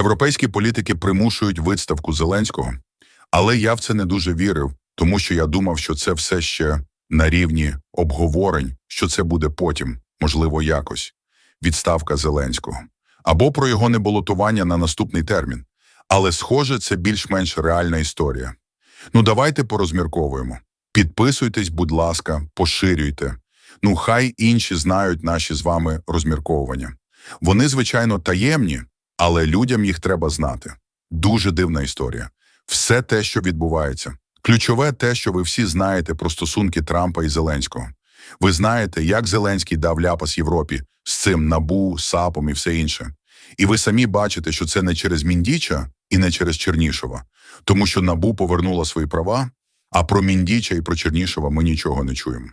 Європейські політики примушують відставку Зеленського, але я в це не дуже вірив, тому що я думав, що це все ще на рівні обговорень, що це буде потім, можливо, якось відставка Зеленського або про його небалотування на наступний термін. Але, схоже, це більш-менш реальна історія. Ну, давайте порозмірковуємо. Підписуйтесь, будь ласка, поширюйте. Ну, хай інші знають наші з вами розмірковування. Вони, звичайно, таємні, але людям їх треба знати. Дуже дивна історія. Все те, що відбувається. Ключове те, що ви всі знаєте про стосунки Трампа і Зеленського. Ви знаєте, як Зеленський дав ляпас Європі з цим набу, САПом і все інше. І ви самі бачите, що це не через Міндіча і не через Чернішова, тому що набу повернула свої права, а про Міндіча і про Чернішова ми нічого не чуємо.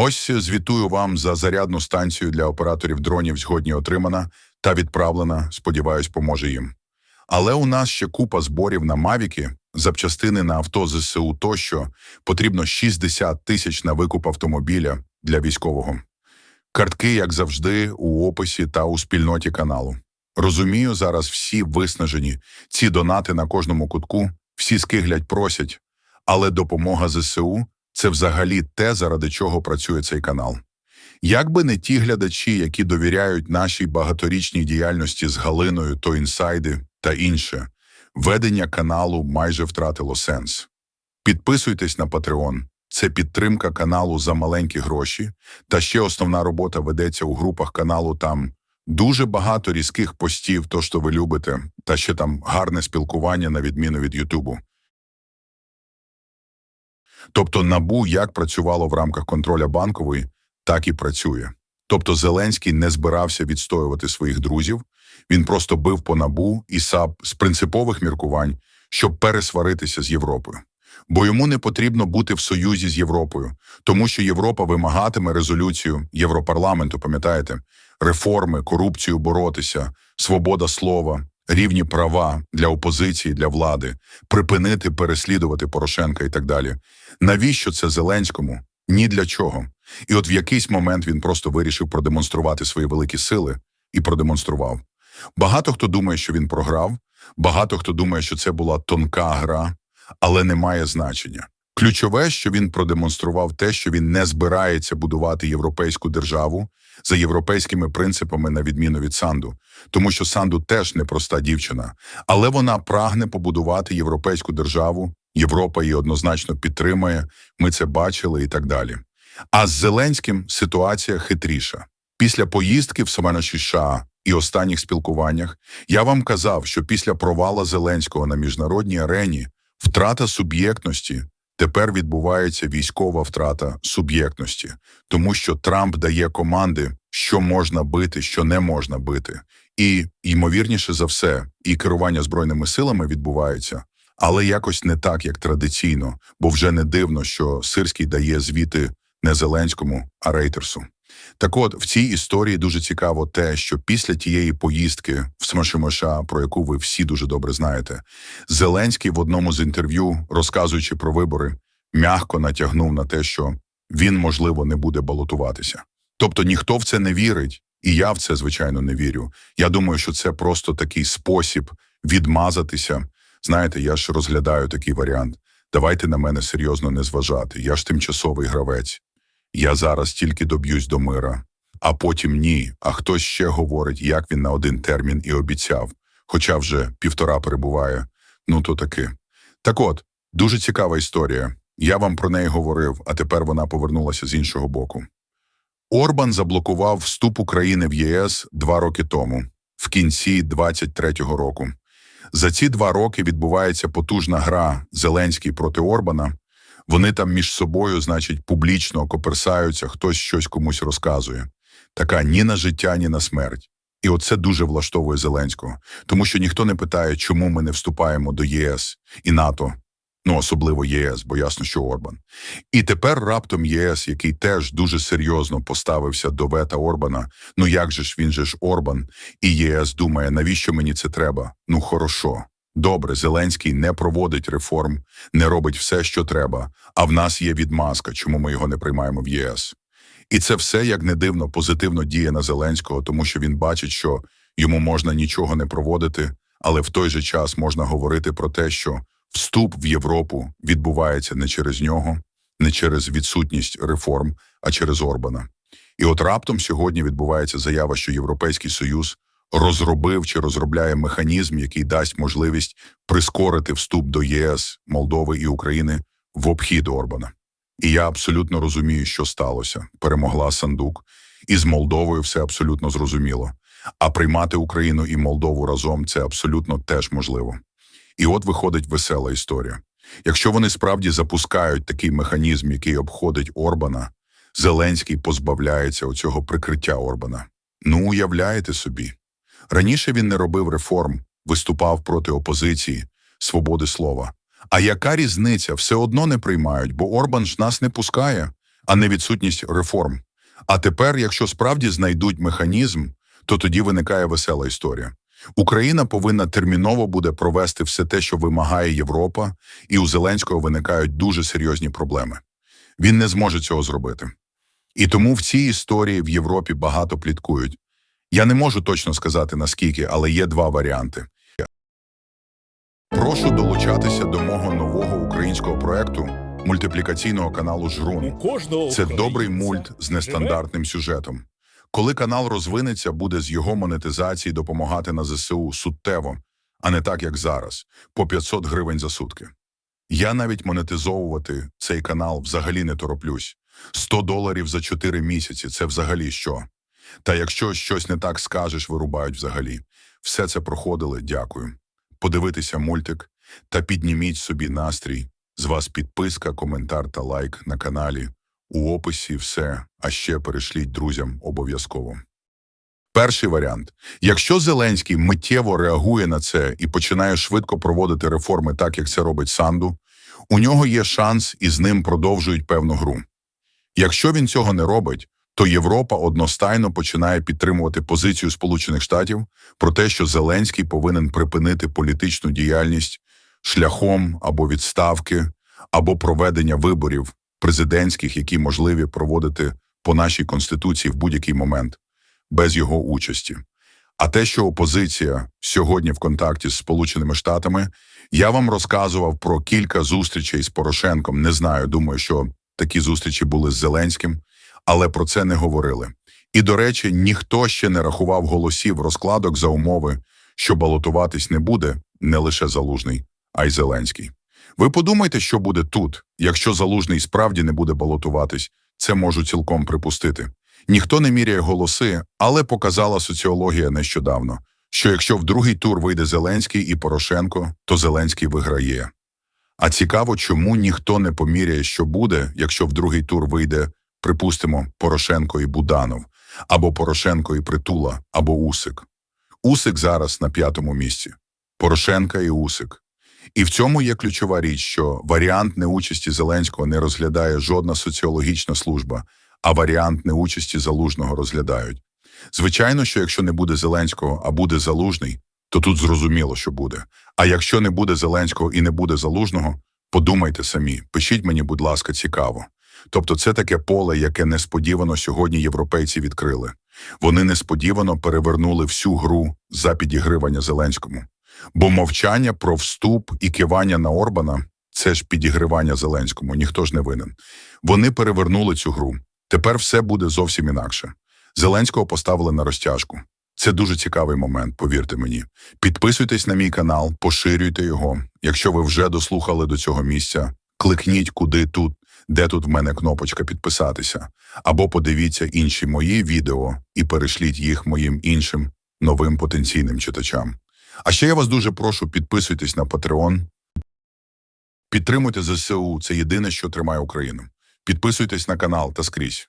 Ось звітую вам за зарядну станцію для операторів дронів сьогодні отримана та відправлена, сподіваюсь, поможе їм. Але у нас ще купа зборів на Мавіки, запчастини на авто ЗСУ тощо, потрібно 60 тисяч на викуп автомобіля для військового. Картки, як завжди, у описі та у спільноті каналу. Розумію, зараз всі виснажені, ці донати на кожному кутку, всі скиглять просять, але допомога ЗСУ це взагалі те, заради чого працює цей канал. Якби не ті глядачі, які довіряють нашій багаторічній діяльності з Галиною, то інсайди та інше, ведення каналу майже втратило сенс. Підписуйтесь на Patreon. Це підтримка каналу за маленькі гроші, та ще основна робота ведеться у групах каналу. Там дуже багато різких постів, то що ви любите, та ще там гарне спілкування на відміну від Ютубу. Тобто НАБУ як працювало в рамках контроля банкової, так і працює. Тобто Зеленський не збирався відстоювати своїх друзів, він просто бив по НАБУ і САП з принципових міркувань, щоб пересваритися з Європою. Бо йому не потрібно бути в союзі з Європою, тому що Європа вимагатиме резолюцію Європарламенту, пам'ятаєте, реформи, корупцію боротися, свобода слова, рівні права для опозиції, для влади, припинити переслідувати Порошенка і так далі. Навіщо це Зеленському? Ні для чого. І от в якийсь момент він просто вирішив продемонструвати свої великі сили і продемонстрував. Багато хто думає, що він програв, багато хто думає, що це була тонка гра, але не має значення. Ключове, що він продемонстрував те, що він не збирається будувати європейську державу за європейськими принципами, на відміну від Санду, тому що Санду теж непроста дівчина, але вона прагне побудувати європейську державу. Європа її однозначно підтримує. Ми це бачили і так далі. А з Зеленським ситуація хитріша. Після поїздки в Самана США і останніх спілкуваннях я вам казав, що після провала Зеленського на міжнародній арені втрата суб'єктності тепер відбувається військова втрата суб'єктності, тому що Трамп дає команди, що можна бити, що не можна бити, і ймовірніше за все, і керування збройними силами відбувається. Але якось не так, як традиційно, бо вже не дивно, що Сирський дає звіти не Зеленському, а Рейтерсу. Так от в цій історії дуже цікаво те, що після тієї поїздки в Смашимоша, про яку ви всі дуже добре знаєте, Зеленський в одному з інтерв'ю, розказуючи про вибори, м'яко натягнув на те, що він, можливо, не буде балотуватися. Тобто ніхто в це не вірить, і я в це, звичайно, не вірю. Я думаю, що це просто такий спосіб відмазатися. Знаєте, я ж розглядаю такий варіант. Давайте на мене серйозно не зважати. Я ж тимчасовий гравець. Я зараз тільки доб'юсь до мира, а потім ні. А хтось ще говорить, як він на один термін і обіцяв, хоча вже півтора перебуває. Ну то таки. Так от, дуже цікава історія. Я вам про неї говорив, а тепер вона повернулася з іншого боку. Орбан заблокував вступ України в ЄС два роки тому, в кінці 23-го року. За ці два роки відбувається потужна гра Зеленський проти Орбана. Вони там між собою, значить, публічно коперсаються, хтось щось комусь розказує. Така ні на життя, ні на смерть. І оце дуже влаштовує Зеленського, тому що ніхто не питає, чому ми не вступаємо до ЄС і НАТО, ну особливо ЄС, бо ясно, що Орбан. І тепер раптом ЄС, який теж дуже серйозно поставився до вета Орбана. Ну як же ж він же ж Орбан, і ЄС думає, навіщо мені це треба? Ну хорошо. Добре, Зеленський не проводить реформ, не робить все, що треба. А в нас є відмазка, чому ми його не приймаємо в ЄС. І це все, як не дивно, позитивно діє на Зеленського, тому що він бачить, що йому можна нічого не проводити, але в той же час можна говорити про те, що вступ в Європу відбувається не через нього, не через відсутність реформ, а через Орбана. І от раптом сьогодні відбувається заява, що Європейський Союз розробив чи розробляє механізм, який дасть можливість прискорити вступ до ЄС, Молдови і України в обхід Орбана. І я абсолютно розумію, що сталося. Перемогла Сандук, і з Молдовою все абсолютно зрозуміло. А приймати Україну і Молдову разом це абсолютно теж можливо. І от виходить весела історія. Якщо вони справді запускають такий механізм, який обходить Орбана, Зеленський позбавляється оцього прикриття Орбана. Ну, уявляєте собі. Раніше він не робив реформ, виступав проти опозиції, свободи слова. А яка різниця? Все одно не приймають, бо Орбан ж нас не пускає, а не відсутність реформ. А тепер, якщо справді знайдуть механізм, то тоді виникає весела історія. Україна повинна терміново буде провести все те, що вимагає Європа, і у Зеленського виникають дуже серйозні проблеми. Він не зможе цього зробити. І тому в цій історії в Європі багато пліткують. Я не можу точно сказати наскільки, але є два варіанти. Прошу долучатися до мого нового українського проекту мультиплікаційного каналу Жрун. Це добрий мульт з нестандартним сюжетом. Коли канал розвинеться, буде з його монетизації допомагати на ЗСУ суттєво, а не так, як зараз, по 500 гривень за сутки. Я навіть монетизовувати цей канал взагалі не тороплюсь. 100 доларів за 4 місяці – це взагалі що? Та якщо щось не так скажеш, вирубають взагалі. Все це проходили, дякую. Подивитися мультик та підніміть собі настрій. З вас підписка, коментар та лайк на каналі. У описі все, а ще перешліть друзям обов'язково. Перший варіант. Якщо Зеленський миттєво реагує на це і починає швидко проводити реформи так, як це робить Санду, у нього є шанс і з ним продовжують певну гру. Якщо він цього не робить, то Європа одностайно починає підтримувати позицію Сполучених Штатів про те, що Зеленський повинен припинити політичну діяльність шляхом або відставки, або проведення виборів президентських, які можливі проводити по нашій конституції в будь-який момент без його участі. А те, що опозиція сьогодні в контакті з Сполученими Штатами, я вам розказував про кілька зустрічей з Порошенком. Не знаю, думаю, що такі зустрічі були з Зеленським, але про це не говорили. І, до речі, ніхто ще не рахував голосів розкладок за умови, що балотуватись не буде не лише Залужний, а й Зеленський. Ви подумайте, що буде тут, якщо Залужний справді не буде балотуватись, це можу цілком припустити. Ніхто не міряє голоси, але показала соціологія нещодавно, що якщо в другий тур вийде Зеленський і Порошенко, то Зеленський виграє. А цікаво, чому ніхто не поміряє, що буде, якщо в другий тур вийде, припустимо, Порошенко і Буданов, або Порошенко і Притула, або Усик. Усик зараз на п'ятому місці. Порошенка і Усик. І в цьому є ключова річ, що варіант неучасті Зеленського не розглядає жодна соціологічна служба, а варіант неучасті Залужного розглядають. Звичайно, що якщо не буде Зеленського, а буде Залужний, то тут зрозуміло, що буде. А якщо не буде Зеленського і не буде Залужного, подумайте самі, пишіть мені, будь ласка, цікаво. Тобто це таке поле, яке несподівано сьогодні європейці відкрили. Вони несподівано перевернули всю гру за підігривання Зеленському. Бо мовчання про вступ і кивання на Орбана це ж підігривання Зеленському, ніхто ж не винен. Вони перевернули цю гру. Тепер все буде зовсім інакше. Зеленського поставили на розтяжку. Це дуже цікавий момент, повірте мені. Підписуйтесь на мій канал, поширюйте його. Якщо ви вже дослухали до цього місця, кликніть куди тут, де тут в мене кнопочка підписатися, або подивіться інші мої відео і перешліть їх моїм іншим новим потенційним читачам. А ще я вас дуже прошу, підписуйтесь на Patreon. Підтримуйте ЗСУ, це єдине, що тримає Україну. Підписуйтесь на канал та скрізь.